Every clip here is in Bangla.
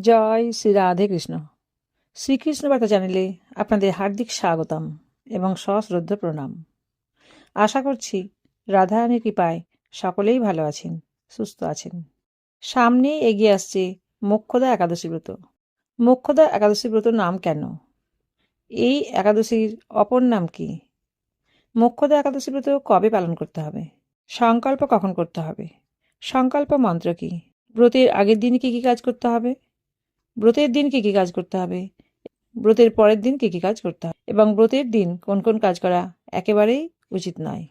জয় শ্রী রাধে কৃষ্ণ। শ্রীকৃষ্ণ বার্তা চ্যানেলে আপনাদের হার্দিক স্বাগতম এবং সশ্রদ্ধ প্রণাম। আশা করছি রাধারানীর কৃপায় সকলেই ভালো আছেন, সুস্থ আছেন। সামনেই এগিয়ে আসছে মোক্ষদা একাদশী ব্রত। মোক্ষদা একাদশী ব্রত নাম কেন? এই একাদশীর অপর নাম কি? মোক্ষদা একাদশী ব্রত কবে পালন করতে হবে? সংকল্প কখন করতে হবে? সংকল্প মন্ত্র কি? ব্রতের আগের দিন কি কি কাজ করতে হবে? ব্রতের দিন কি কি কাজ করতে হবে? ব্রতের পরের দিন কি কি কাজ করতে হবে? এবং ব্রতের দিন কোন কোন কাজ করা একেবারেই উচিত নয়।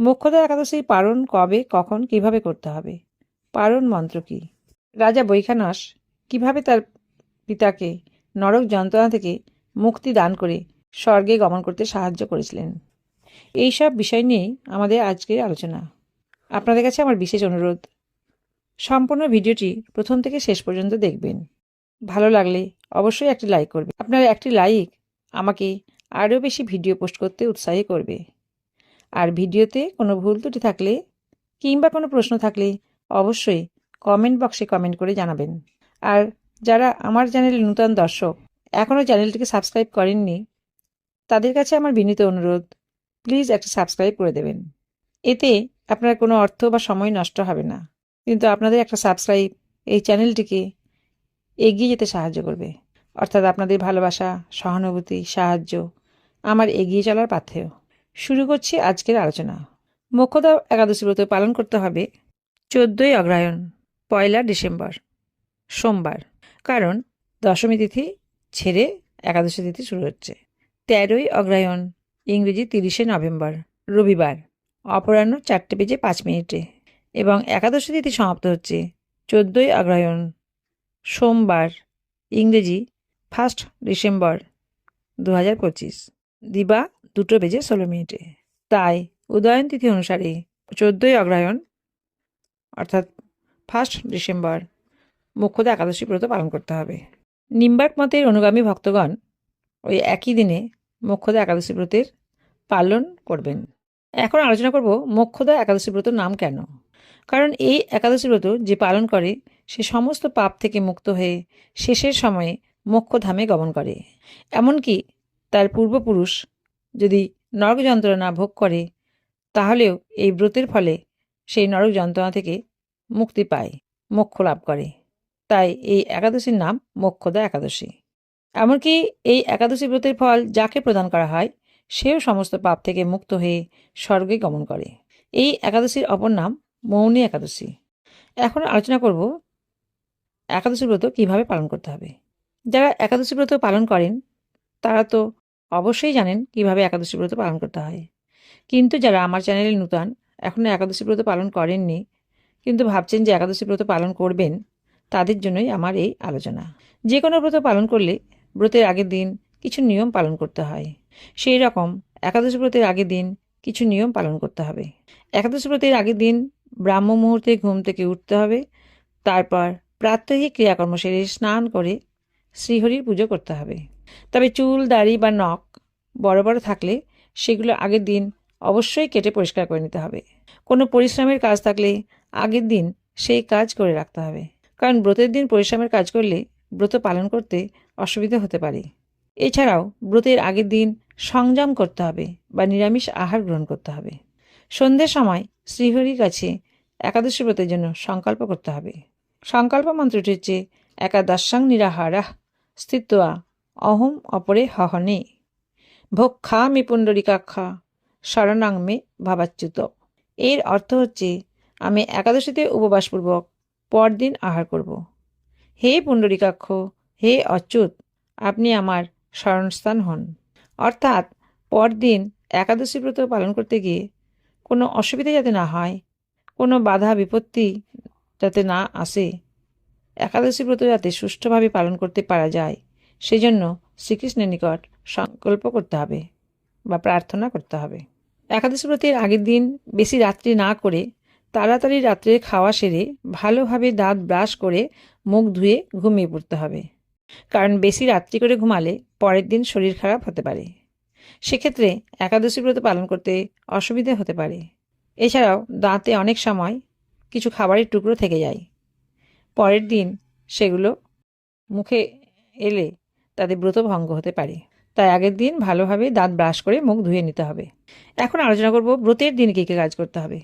মোক্ষদা একাদশী পারণ কবে, কখন, কীভাবে করতে হবে? পারণ মন্ত্র কি? রাজা বৈখানস কীভাবে তার পিতাকে নরক যন্ত্রণা থেকে মুক্তি দান করে স্বর্গে গমন করতে সাহায্য করেছিলেন? এই সব বিষয় নিয়েই আমাদের আজকের আলোচনা। আপনাদের কাছে আমার বিশেষ অনুরোধ। সম্পূর্ণ ভিডিওটি প্রথম থেকে শেষ পর্যন্ত দেখবেন। ভালো লাগলে অবশ্যই একটি লাইক করবে। আপনার একটি লাইক আমাকে আরও বেশি ভিডিও পোস্ট করতে উৎসাহী করবে। আর ভিডিওতে কোনো ভুল ত্রুটি থাকলে কিংবা কোনো প্রশ্ন থাকলে অবশ্যই কমেন্ট বক্সে কমেন্ট করে জানাবেন। আর যারা আমার চ্যানেলে নূতন দর্শক, এখনও চ্যানেলটিকে সাবস্ক্রাইব করেননি, তাদের কাছে আমার বিনীত অনুরোধ প্লিজ একটা সাবস্ক্রাইব করে দেবেন। এতে আপনার কোনো অর্থ বা সময় নষ্ট হবে না। কিন্তু আপনাদের একটা সাবস্ক্রাইব এই চ্যানেলটিকে এগিয়ে যেতে সাহায্য করবে। অর্থাৎ আপনাদের ভালোবাসা, সহানুভূতি, সাহায্য আমার এগিয়ে চলার পাথেয় শুরু করছি আজকের আলোচনা। মোক্ষদা একাদশী ব্রত পালন করতে হবে চোদ্দই অগ্রায়ণ পয়লা ডিসেম্বর, সোমবার। কারণ দশমী তিথি ছেড়ে একাদশী তিথি শুরু হচ্ছে। তেরোই অগ্রায়ণ ইংরেজি তিরিশে নভেম্বর, রবিবার, অপরাহ্ন চারটে বেজে পাঁচ মিনিটে। এবং একাদশী তিথি সমাপ্ত হচ্ছে চোদ্দোই অগ্রায়ণ সোমবার, ইংরেজি ফার্স্ট ডিসেম্বর দু হাজার পঁচিশ। দিবা দুটো বেজে ষোলো মিনিটে। তাই উদয়ন তিথি অনুসারে চোদ্দোই অগ্রায়ণ অর্থাৎ ফার্স্ট ডিসেম্বর মুখ্যদা একাদশী ব্রত পালন করতে হবে। নিম্বার্ক মতের অনুগামী ভক্তগণ ওই একই দিনে মোক্ষদা একাদশী ব্রতের পালন করবেন। এখন আলোচনা করব মোক্ষদা একাদশী ব্রতর নাম কেন? কারণ এই একাদশী ব্রত যে পালন করে সে সমস্ত পাপ থেকে মুক্ত হয়ে শেষের সময়ে মোক্ষধামে গমন করে। এমনকি তার পূর্বপুরুষ যদি নরক যন্ত্রণা ভোগ করে, তাহলেও এই ব্রতের ফলে সেই নরক যন্ত্রণা থেকে মুক্তি পায়, মোক্ষ লাভ করে। তাই এই একাদশীর নাম মোক্ষদা একাদশী। এমনকি এই একাদশী ব্রতের ফল যাকে প্রদান করা হয়, সেও সমস্ত পাপ থেকে মুক্ত হয়ে স্বর্গে গমন করে। এই একাদশীর অপর নাম মৌনী একাদশী। এখন আলোচনা করব একাদশী ব্রত কীভাবে পালন করতে হবে? যারা একাদশী ব্রত পালন করেন, তারা তো অবশ্যই জানেন কীভাবে একাদশী ব্রত পালন করতে হয়। কিন্তু যারা আমার চ্যানেলে নূতন এখনও একাদশী ব্রত পালন করেননি, কিন্তু ভাবছেন যে একাদশী ব্রত পালন করবেন, তাদের জন্যই আমার এই আলোচনা। যে কোনো ব্রত পালন করলে ব্রতের আগের দিন কিছু নিয়ম পালন করতে হয়। সেই রকম একাদশী ব্রতের আগের দিন কিছু নিয়ম পালন করতে হবে। একাদশী ব্রতের আগের দিন ব্রাহ্ম মুহূর্তে ঘুম থেকে উঠতে হবে, তারপর প্রাত্যহিক ক্রিয়াকর্ম সেরে স্নান করে শ্রীহরির পুজো করতে হবে। তবে চুল, দাড়ি বা নখ বড় বড় থাকলে সেগুলো আগের দিন অবশ্যই কেটে পরিষ্কার করে নিতে হবে। কোনো পরিশ্রমের কাজ থাকলে আগের দিন সেই কাজ করে রাখতে হবে। কারণ ব্রতের দিন পরিশ্রমের কাজ করলে ব্রত পালন করতে অসুবিধা হতে পারে। এছাড়াও ব্রতের আগের দিন সংযম করতে হবে বা নিরামিষ আহার গ্রহণ করতে হবে। সন্ধ্যের সময় শ্রীহরির কাছে একাদশী ব্রতের জন্য সংকল্প করতে হবে। সংকল্প মন্ত্রটি হচ্ছে একাদশাং নিরাহারাহ স্থিত্বা অহম অপরে হহনে। ভক্ষা মে পুণ্ডরিকাক্ষা শরণাং মে ভাবাচ্যুত। এর অর্থ হচ্ছে, আমি একাদশীতে উপবাসপূর্বক পরদিন আহার করব। হে পুণ্ডরিকাক্ষ, হে অচ্যুত, আপনি আমার স্মরণস্থান হন। অর্থাৎ, পরদিন একাদশী ব্রত পালন করতে গিয়ে কোনো অসুবিধা যাতে না হয়, কোনো বাধা বিপত্তি যাতে না আসে। একাদশী ব্রত যাতে সুষ্ঠুভাবে পালন করতে পারা যায় সেই জন্য শ্রীকৃষ্ণের নিকট সংকল্প করতে হবে বা প্রার্থনা করতে হবে। একাদশী ব্রতের আগের দিন বেশি রাত্রি না করে তাড়াতাড়ি রাত্রে খাওয়া সেরে ভালোভাবে দাঁত ব্রাশ করে মুখ ধুয়ে ঘুমিয়ে পড়তে হবে। কারণ বেশি রাত্রি করে ঘুমালে পরের দিন শরীর খারাপ হতে পারে। সেক্ষেত্রে একাদশী ব্রত পালন করতে অসুবিধে হতে পারে। এছাড়াও দাঁতে অনেক সময় কিছু খাবারের টুকরো থেকে যায়। পরের দিন সেগুলো মুখে এলে তাদের ব্রত ভঙ্গ হতে পারে। তাই আগের দিন ভালোভাবে দাঁত ব্রাশ করে মুখ ধুয়ে নিতে হবে। এখন আলোচনা করব ব্রতের দিন কী কী কাজ করতে হবে।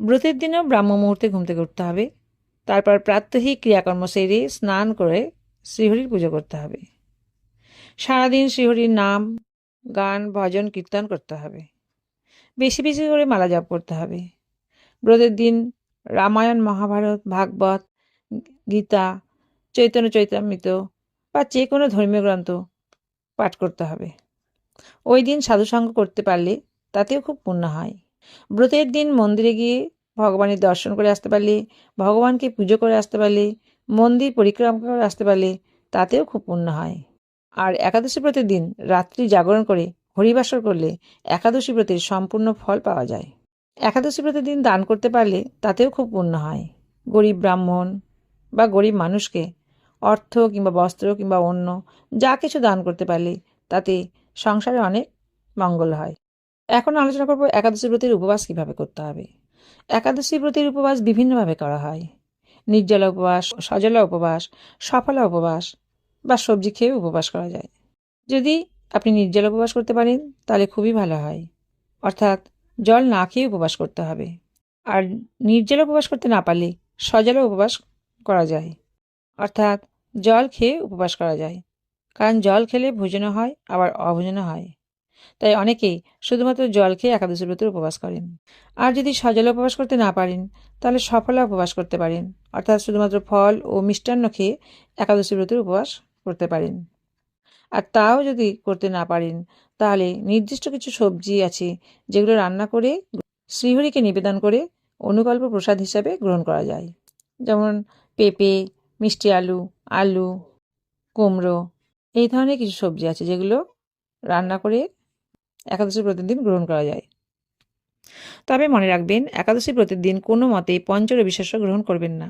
ব্রতের দিনেও ব্রাহ্ম মুহূর্তে ঘুমতে উঠতে হবে। তারপর প্রাত্যহিক ক্রিয়াকর্ম সেরে স্নান করে শ্রীহরির পুজো করতে হবে। সারাদিন শ্রীহরির নাম, গান, ভজন, কীর্তন করতে হবে। বেশি বেশি করে মালা জপ করতে হবে। ব্রতের দিন রামায়ণ, মহাভারত, ভাগবত, গীতা, চৈতন্য চৈতামৃত বা যে কোনো ধর্মীয় গ্রন্থ পাঠ করতে হবে। ওই দিন সাধুসঙ্গ করতে পারলে তাতেও খুব পুণ্য হয়। ব্রতের দিন মন্দিরে গিয়ে ভগবানের দর্শন করে আসতে পারলে, ভগবানকে পুজো করে আসতে পারলে, মন্দির পরিক্রমা করে আসতে পারলে তাতেও খুব পুণ্য হয়। আর একাদশী ব্রতের দিন রাত্রি জাগরণ করে হরিবাসর করলে একাদশী ব্রতের সম্পূর্ণ ফল পাওয়া যায়। একাদশী ব্রতের দিন দান করতে পারলে তাতেও খুব পুণ্য হয়। গরিব ব্রাহ্মণ বা গরিব মানুষকে অর্থ কিংবা বস্ত্র কিংবা অন্য যা কিছু দান করতে পারলে তাতে সংসারে অনেক মঙ্গল হয়। এখন আলোচনা করব একাদশী ব্রতের উপবাস কীভাবে করতে হবে। একাদশী ব্রতের উপবাস বিভিন্নভাবে করা হয়। নির্জলা উপবাস, সজলা উপবাস, সফলা উপবাস বা সবজি খেয়ে উপবাস করা যায়। যদি আপনি নির্জলা উপবাস করতে পারেন তাহলে খুবই ভালো হয়। অর্থাৎ জল না খেয়ে উপবাস করতে হবে। আর নির্জলা উপবাস করতে না পারলে সজলা উপবাস করা যায়। অর্থাৎ জল খেয়ে উপবাস করা যায়। কারণ জল খেলে ভোজনও হয়, আবার অভোজনও হয়। তাই অনেকেই শুধুমাত্র জল খেয়ে একাদশী ব্রতের উপবাস করেন। আর যদি সজলা উপবাস করতে না পারেন, তাহলে সফলা উপবাস করতে পারেন। অর্থাৎ শুধুমাত্র ফল ও মিষ্টান্ন খেয়ে একাদশী ব্রতের উপবাস করতে পারেন। আর তাও যদি করতে না পারেন, তাহলে নির্দিষ্ট কিছু সবজি আছে যেগুলো রান্না করে শ্রীহরিকে নিবেদন করে অনুকল্প প্রসাদ হিসাবে গ্রহণ করা যায়। যেমন পেঁপে, মিষ্টি আলু আলু, কুমড়ো, এই ধরনের কিছু সবজি আছে যেগুলো রান্না করে একাদশী প্রতিদিন গ্রহণ করা যায়। তবে মনে রাখবেন, একাদশী প্রতিদিন কোনো মতেই পঞ্চরবি শস্য গ্রহণ করবেন না।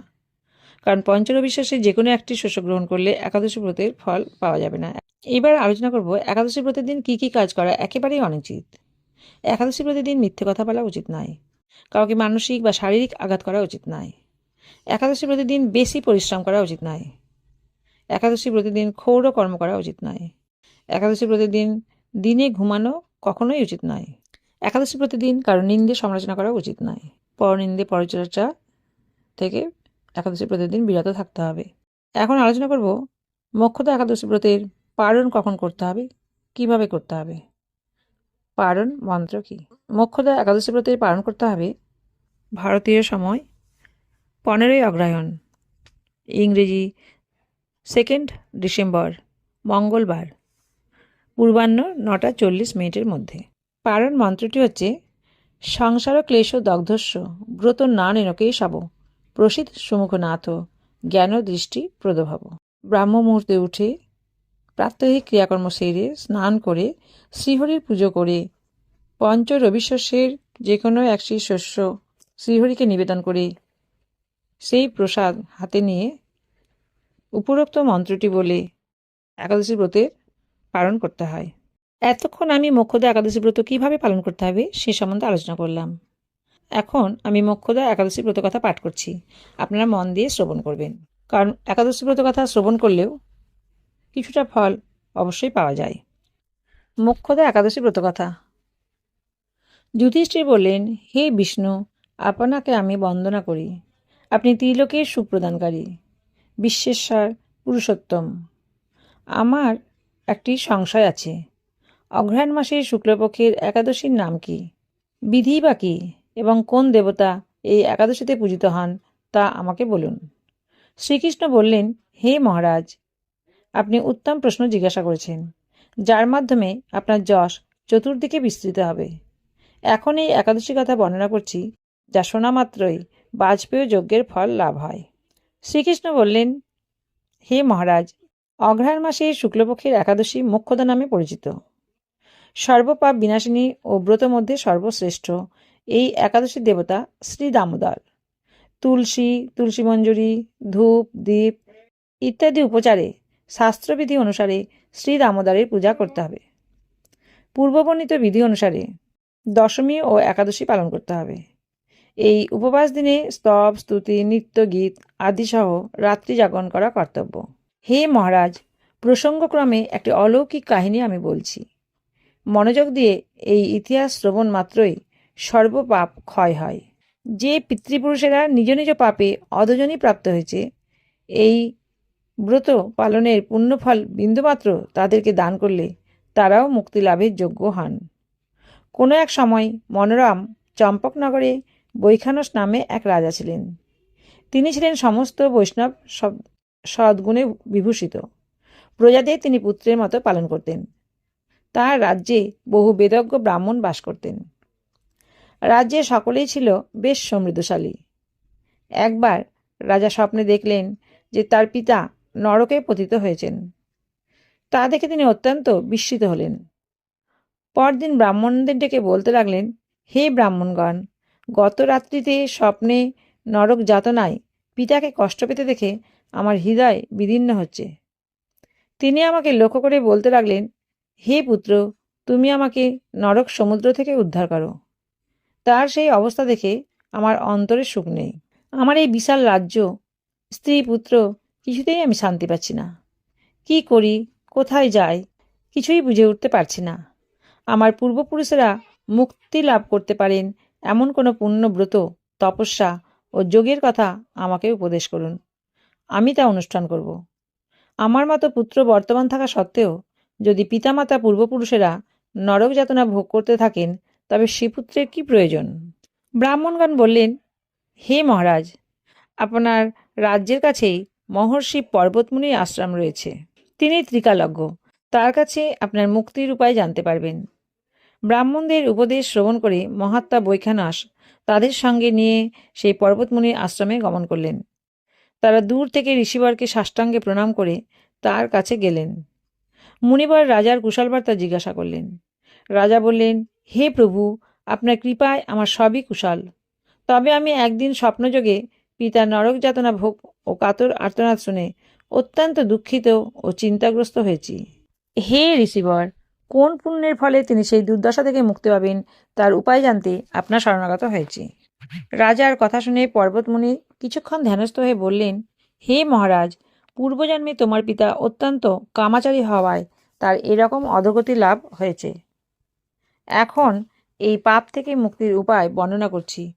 কারণ পঞ্চরবি শস্যে যে কোনো একটি শস্য গ্রহণ করলে একাদশী ব্রতের ফল পাওয়া যাবে না। এবার আলোচনা করব, একাদশী ব্রতের দিন কী কী কাজ করা একেবারেই অনুচিত? একাদশী ব্রতের দিন মিথ্যে কথা বলা উচিত নয়। কাউকে মানসিক বা শারীরিক আঘাত করা উচিত নয়। একাদশী ব্রতের দিন বেশি পরিশ্রম করা উচিত নয়। একাদশী ব্রতের দিন ক্ষৌর কর্ম করা উচিত নয়। একাদশী ব্রতের দিন দিনে ঘুমানো কখনোই উচিত নয়। একাদশী প্রতিদিন কারণ নিন্দে সমালোচনা করা উচিত নয়। পরনিন্দে পরচর্চা থেকে একাদশী প্রতিদিন বিরত থাকতে হবে। এখন আলোচনা করব মোক্ষতা একাদশী ব্রতের পারণ কখন করতে হবে, কীভাবে করতে হবে? পারণ মন্ত্র কি? মোক্ষতা একাদশী ব্রতের পালন করতে হবে ভারতীয় সময় পনেরোই অগ্রহায়ণ, ইংরেজি সেকেন্ড ডিসেম্বর, মঙ্গলবার, পূর্বাহ্ন নটা চল্লিশ মিনিটের মধ্যে। পারণ মন্ত্রটি হচ্ছে সংসার ক্লেশ দগ্ধস্য ব্রত না নেনকেই সাব। প্রসিদ্ধ সুমুখনাথ জ্ঞান দৃষ্টি প্রদভাব। ব্রাহ্ম মুহূর্তে উঠে প্রাত্যহিক ক্রিয়াকর্ম সেরে স্নান করে শ্রীহরির পুজো করে পঞ্চ রবিশস্যের যে কোনো একটি শস্য শ্রীহরিকে নিবেদন করে সেই প্রসাদ হাতে নিয়ে উপরোক্ত মন্ত্রটি বলে একাদশী ব্রতের পালন করতে হয়। এতক্ষণ আমি মোক্ষদা একাদশী ব্রত কীভাবে পালন করতে হবে সে সম্বন্ধে আলোচনা করলাম। এখন আমি মোক্ষদা একাদশী ব্রত কথা পাঠ করছি। আপনারা মন দিয়ে শ্রবণ করবেন। কারণ একাদশী ব্রত কথা শ্রবণ করলেও কিছুটা ফল অবশ্যই পাওয়া যায়। মোক্ষদা একাদশী ব্রত কথা। যুধিষ্ঠির বললেন, হে বিষ্ণু, আপনাকে আমি বন্দনা করি। আপনি ত্রিলোকের সুপ্রদানকারী, বিশ্বেশ্বর পুরুষোত্তম। আমার একটি সংশয় আছে। অঘ্রাণ মাসের শুক্লপক্ষের একাদশীর নাম কি? বিধি বা কী? এবং কোন দেবতা এই একাদশীতে পূজিত হন তা আমাকে বলুন। শ্রীকৃষ্ণ বললেন, হে মহারাজ, আপনি উত্তম প্রশ্ন জিজ্ঞাসা করেছেন, যার মাধ্যমে আপনার যশ চতুর্দিকে বিস্তৃত হবে। এখন এই একাদশী কথা বর্ণনা করছি, যা শোনা মাত্রই বাজপেয় যজ্ঞের ফল লাভ হয়। শ্রীকৃষ্ণ বললেন, হে মহারাজ, অঘ্রাণ মাসে শুক্লপক্ষের একাদশী মোক্ষদা নামে পরিচিত। সর্বপাপ বিনাশিনী ও ব্রত মধ্যে সর্বশ্রেষ্ঠ এই একাদশী দেবতা শ্রী দামোদর। তুলসী তুলসী মঞ্জুরি, ধূপ দ্বীপ ইত্যাদি উপচারে, শাস্ত্রবিধি অনুসারে শ্রী দামোদরের পূজা করতে হবে। পূর্ববর্ণিত বিধি অনুসারে দশমী ও একাদশী পালন করতে হবে। এই উপবাস দিনে স্তব, স্তুতি, নৃত্য গীত আদি সহ রাত্রি জাগরণ করা কর্তব্য। হে মহারাজ, প্রসঙ্গক্রমে একটি অলৌকিক কাহিনী আমি বলছি। মনোযোগ দিয়ে এই ইতিহাস শ্রবণ মাত্রই সর্বপাপ ক্ষয় হয়। যে পিতৃপুরুষেরা নিজ নিজ পাপে অধজনই প্রাপ্ত হয়েছে, এই ব্রত পালনের পুণ্যফল বিন্দুমাত্র তাদেরকে দান করলে তারাও মুক্তি লাভের যোগ্য হন। কোনো এক সময় মনোরম চম্পকনগরে বৈখানস নামে এক রাজা ছিলেন। তিনি ছিলেন সমস্ত বৈষ্ণব সদ্গুণে বিভূষিত। প্রজাদের তিনি পুত্রের মতো পালন করতেন। তার রাজ্যে বহু বেদজ্ঞ ব্রাহ্মণ বাস করতেন। রাজ্যে সকলেই ছিল বেশ সমৃদ্ধশালী। একবার রাজা স্বপ্নে দেখলেন যে তার পিতা নরকে পতিত হয়েছেন। তা দেখে তিনি অত্যন্ত বিস্মিত হলেন। পরদিন ব্রাহ্মণদের ডেকে বলতে লাগলেন, হে ব্রাহ্মণগণ, গত রাত্রিতে স্বপ্নে নরক যাতনায় পিতাকে কষ্ট পেতে দেখে আমার হৃদয় বিদীর্ণ হচ্ছে। তিনি আমাকে লক্ষ্য করে বলতে লাগলেন, হে পুত্র, তুমি আমাকে নরক সমুদ্র থেকে উদ্ধার করো। তার সেই অবস্থা দেখে আমার অন্তরে সুখ নেই। আমার এই বিশাল রাজ্য, স্ত্রী, পুত্র, কিছুতেই আমি শান্তি পাচ্ছি না। কি করি, কোথায় যাই, কিছুই বুঝে উঠতে পারছি না। আমার পূর্বপুরুষেরা মুক্তি লাভ করতে পারেন এমন কোনো পুণ্যব্রত, তপস্যা ও যোগের কথা আমাকে উপদেশ করুন। আমি তা অনুষ্ঠান করব। আমার মতো পুত্র বর্তমান থাকা সত্ত্বেও যদি পিতামাতা পূর্বপুরুষেরা নরক যাতনা ভোগ করতে থাকেন তবে শ্রীপুত্রের কি প্রয়োজন? ব্রাহ্মণগণ বললেন, হে মহারাজ, আপনার রাজ্যের কাছেই মহর্ষি পর্বতমুনির আশ্রম রয়েছে। তিনি ত্রিকালজ্ঞ, তার কাছে আপনার মুক্তির উপায় জানতে পারবেন। ব্রাহ্মণদের উপদেশ শ্রবণ করে মহাত্মা বৈখানস তাদের সঙ্গে নিয়ে সেই পর্বতমুনির আশ্রমে গমন করলেন। তারা দূর থেকে ঋষিবরকে সাষ্টাঙ্গে প্রণাম করে তার কাছে গেলেন। মুনিবর রাজার কুশলবার্তা জিজ্ঞাসা করলেন। রাজা বললেন হে প্রভু, আপনার কৃপায় আমার সবই কুশল। তবে আমি একদিন স্বপ্নযোগে পিতার নরক যাতনা ভোগ ও কাতর আর্তনাদ শুনে অত্যন্ত দুঃখিত ও চিন্তাগ্রস্ত হয়েছি। হে ঋষিবর, কোন পুণ্যের ফলে তিনি সেই দুর্দশা থেকে মুক্তি পাবেন তার উপায় জানতে আপনার শরণাগত হয়েছি। রাজার কথা শুনে পর্বতমুনি কিছুক্ষণ ধ্যানস্থ হয়ে বললেন, হে মহারাজ, পূর্বজন্মে তোমার পিতা অত্যন্ত কামাচারী হওয়ায় তার এরকম অধগতি লাভ হয়েছে। এখন এই পাপ থেকে মুক্তির উপায় বর্ণনা করছি।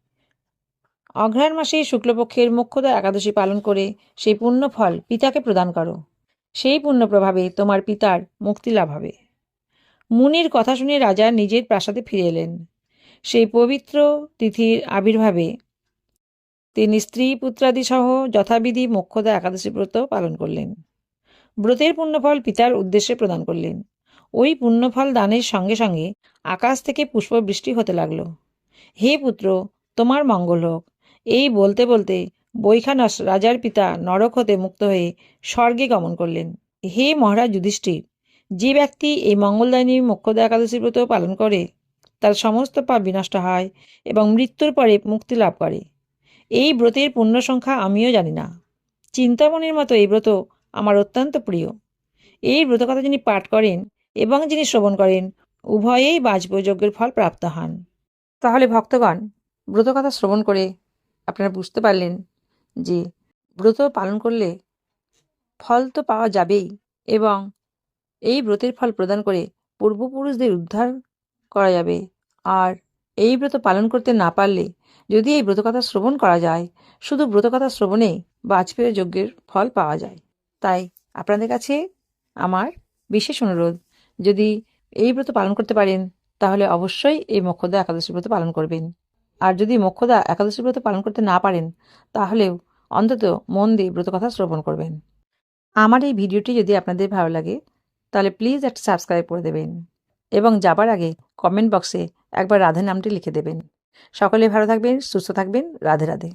অঘ্রায়ণ মাসে শুক্লপক্ষের মোক্ষদা একাদশী পালন করে সেই পুণ্য ফল পিতাকে প্রদান করো। সেই পুণ্য প্রভাবে তোমার পিতার মুক্তি লাভ হবে। মুনির কথা শুনে রাজা নিজের প্রাসাদে ফিরে এলেন। সেই পবিত্র তিথির আবির্ভাবে তিনি স্ত্রী পুত্রাদি সহ যথাবিধি মোক্ষদা একাদশী ব্রত পালন করলেন। ব্রতের পুণ্যফল পিতার উদ্দেশ্যে প্রদান করলেন। ওই পুণ্যফল দানের সঙ্গে সঙ্গে আকাশ থেকে পুষ্পবৃষ্টি হতে লাগল। হে পুত্র, তোমার মঙ্গল হোক। এই বলতে বলতে বৈখানস রাজার পিতা নরক হতে মুক্ত হয়ে স্বর্গে গমন করলেন। হে মহারাজ যুধিষ্ঠির, যে ব্যক্তি এই মঙ্গলদায়িনী মোক্ষদা একাদশী ব্রত পালন করে, তার সমস্ত পাপ বিনষ্ট হয় এবং মৃত্যুর পরে মুক্তি লাভ করে। এই ব্রতের পূর্ণ সংখ্যা আমিও জানি না। চিন্তামণির মতো এই ব্রত আমার অত্যন্ত প্রিয়। এই ব্রতকথা যিনি পাঠ করেন এবং যিনি শ্রবণ করেন, উভয়েই বাজপযজ্ঞের ফল প্রাপ্ত হন। তাহলে ভক্তগণ ব্রতকথা শ্রবণ করে আপনারা বুঝতে পারলেন যে ব্রত পালন করলে ফল তো পাওয়া যাবেই এবং এই ব্রতের ফল প্রদান করে পূর্বপুরুষদের উদ্ধার করা যাবে। আর এই ব্রত পালন করতে না পারলে যদি এই ব্রতকথা শ্রবণ করা যায়, শুধু ব্রতকথা শ্রবণেই বাজপেয় যজ্ঞের ফল পাওয়া যায়। তাই আপনাদের কাছে আমার বিশেষ অনুরোধ যদি এই ব্রত পালন করতে পারেন, তাহলে অবশ্যই এই মক্ষদা একাদশী ব্রত পালন করবেন। আর যদি মক্ষদা একাদশী ব্রত পালন করতে না পারেন, তাহলেও অন্তত মন দিয়ে ব্রত কথা শ্রবণ করবেন। আমার এই ভিডিওটি যদি আপনাদের ভালো লাগে, তাহলে প্লিজ একটা সাবস্ক্রাইব করে দেবেন এবং যাবার আগে কমেন্ট বক্সে একবার রাধে নামটি লিখে দেবেন। সকলে ভালো থাকবেন, সুস্থ থাকবেন, রাধে রাধে।